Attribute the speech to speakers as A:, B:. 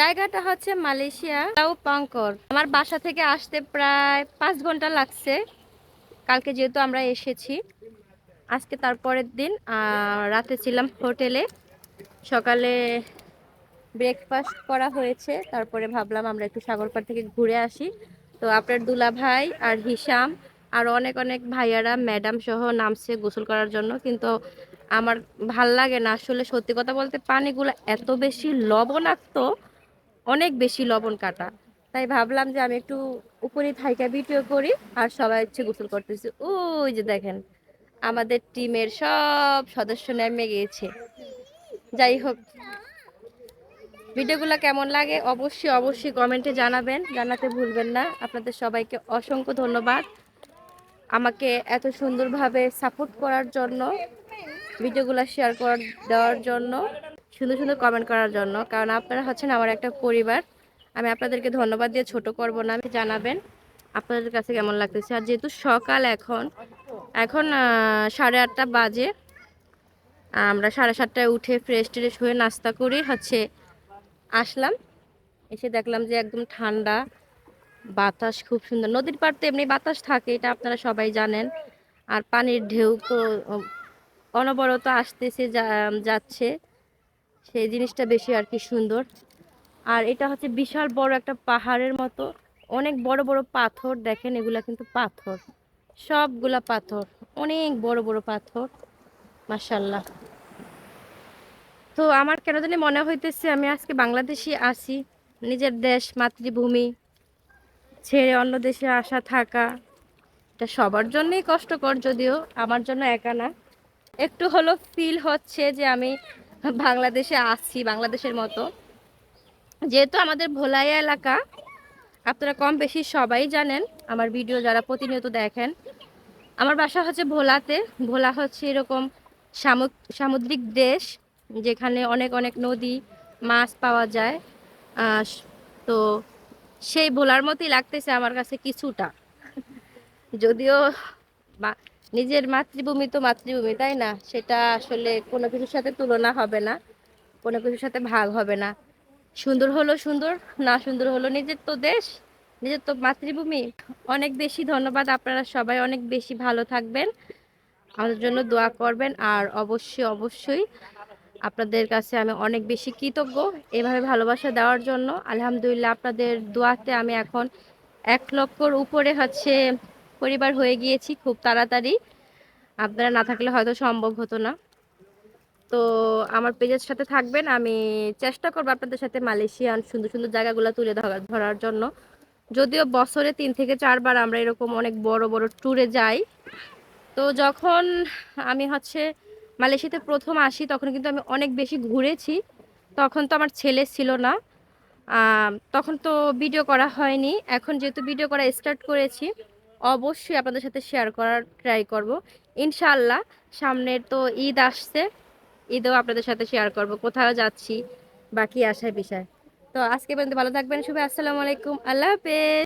A: জায়গাটা হচ্ছে মালয়েশিয়া পাঙ্কর আমার বাসা থেকে আসতে প্রায় পাঁচ ঘণ্টা লাগছে। কালকে যেহেতু আমরা এসেছি, আজকে তারপরের দিন রাতে ছিলাম হোটেলে। সকালে ব্রেকফাস্ট করা হয়েছে, তারপরে ভাবলাম আমরা একটু সাগরপাড় থেকে ঘুরে আসি। তো আপনার দুলা ভাই আর হিসাম, আর অনেক অনেক ভাইয়ারা ম্যাডাম সহ নামছে গোসল করার জন্য। কিন্তু আমার ভালো লাগে না। আসলে সত্যি কথা বলতে পানিগুলো এত বেশি লবণাক্ত অনেক বেশি লবণ কাটা। তাই ভাবলাম যে আমি একটু উপরে থাইকা ভিডিও করি আর সবাই হচ্ছে গোসল করতেছি। ওই যে দেখেন, আমাদের টিমের সব সদস্য নেমে গিয়েছে। যাই হোক, ভিডিওগুলো কেমন লাগে অবশ্যই অবশ্যই কমেন্টে জানাবেন। জানাতে ভুলবেন না। আপনাদের সবাইকে অসংখ্য ধন্যবাদ। আমাকে এত সুন্দরভাবে সাপোর্ট করার জন্য, ভিডিওগুলো শেয়ার করার দেওয়ার জন্য। সুন্দর সুন্দর কমেন্ট করার জন্য। কারণ আপনারা হচ্ছেন আমার একটা পরিবার। আমি আপনাদেরকে ধন্যবাদ দিয়ে ছোট করব না আমি জানাবেন আপনাদের কাছে কেমন লাগতেছে। আর যেহেতু সকাল এখন এখন সাড়ে আটটা বাজে। আমরা সাড়ে সাতটায় উঠে ফ্রেশ ট্রেশ হয়ে নাস্তা করে হচ্ছে আসলাম। এসে দেখলাম যে একদম ঠান্ডা, বাতাস খুব সুন্দর। নদীর পাড় তো এমনি বাতাস থাকে, এটা আপনারা সবাই জানেন। আর পানির ঢেউ তো, অনবরত আসতেছে যাচ্ছে। সেই জিনিসটা বেশি আর কি সুন্দর। আর এটা হচ্ছে বিশাল বড় একটা পাহাড়ের মতো। অনেক বড় বড় পাথর দেখেন, এগুলা কিন্তু পাথর। সবগুলা পাথর, অনেক বড় বড় পাথর। মাশাল্লাহ তো আমার কেন জানি মনে হইতেছে আমি আজকে বাংলাদেশে আসি নিজের দেশ, মাতৃভূমি, ছেড়ে অন্য দেশে আসা, থাকা। এটা সবার জন্যই কষ্টকর যদিও, আমার জন্য একা না। একটু হলো ফিল হচ্ছে যে আমি বাংলাদেশে আসছি বাংলাদেশের মতো। যেহেতু আমাদের ভোলাইয়া এলাকা, আপনারা কম বেশি সবাই জানেন, আমার ভিডিও যারা প্রতিনিয়ত দেখেন, আমার বাসা হচ্ছে ভোলাতে। ভোলা হচ্ছে এরকম সামুদ্রিক দেশ, যেখানে অনেক অনেক নদী, মাছ পাওয়া যায়। তো সেই ভোলার মতোই লাগতেছে আমার কাছে কিছুটা। যদিও বা- নিজের মাতৃভূমি তো মাতৃভূমি, তাই না? সেটা আসলে কোনো কিছুর সাথে তুলনা হবে না, কোনো কিছুর সাথে ভাগ হবে না। সুন্দর হলো সুন্দর, না সুন্দর হলো নিজের তো দেশ, নিজের তো মাতৃভূমি। অনেক বেশি ধন্যবাদ আপনারা সবাই, অনেক বেশি ভালো থাকবেন, আমাদের জন্য দোয়া করবেন, আর অবশ্যই অবশ্যই আপনাদের কাছে আমি অনেক বেশি কৃতজ্ঞ এভাবে ভালোবাসা দেওয়ার জন্য। আলহামদুলিল্লাহ, আপনাদের দোয়াতে আমি এখন এক লক্ষর উপরে হচ্ছে পরিবার হয়ে গিয়েছি খুব তাড়াতাড়ি। আপনারা না থাকলে হয়তো সম্ভব হতো না। তো আমার পেজের সাথে থাকবেন, আমি চেষ্টা করব আপনাদের সাথে মালয়েশিয়ান সুন্দর সুন্দর জায়গাগুলো তুলে ধরা- ধরার জন্য। যদিও বছরে তিন থেকে চারবার আমরা এরকম অনেক বড় বড় ট্যুরে যাই। তো যখন আমি হচ্ছে মালয়েশিয়াতে প্রথম আসি, তখন কিন্তু আমি অনেক বেশি ঘুরেছি। তখন তো আমার ছেলে ছিল না। তখন তো ভিডিও করা হয়নি। এখন যেহেতু ভিডিও করা স্টার্ট করেছি অবশ্যই আপনাদের সাথে শেয়ার করার ট্রাই করব। ইনশাল্লাহ সামনের তো ঈদ আসছে, ঈদেও আপনাদের সাথে শেয়ার করব। কোথাও যাচ্ছি, বাকি আসায় বিষয় তো আজকে পর্যন্ত ভালো থাকবেন শুভ আসসালামু আলাইকুম, আল্লাহ হাফেজ।